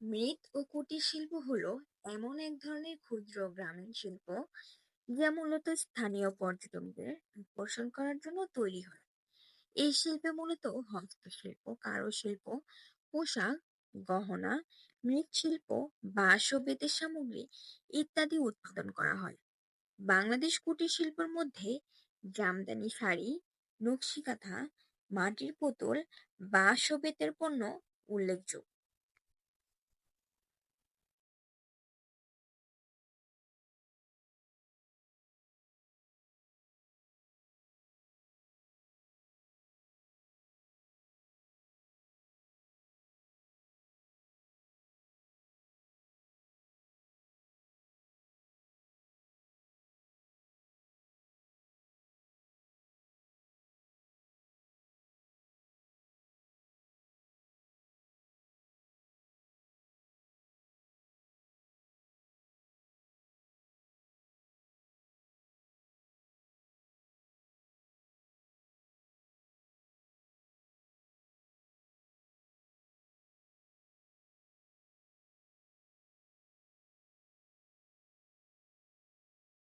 মৃৎ ও কুটির শিল্প হল এমন এক ধরনের ক্ষুদ্র গ্রামীণ শিল্প যা মূলত স্থানীয় পর্যটকদের আকর্ষণ করার জন্য তৈরি হয়। এই শিল্পে মূলত হস্তশিল্প, কারুশিল্প, পোশাক, গহনা মৃৎশিল্প বাঁশ ও বেতের সামগ্রী ইত্যাদি উৎপাদন করা হয়। বাংলাদেশ কুটির শিল্পের মধ্যে জামদানি শাড়ি নকশি কাঁথা মাটির পুতুল, বাঁশ ও বেতের পণ্য উল্লেখযোগ্য।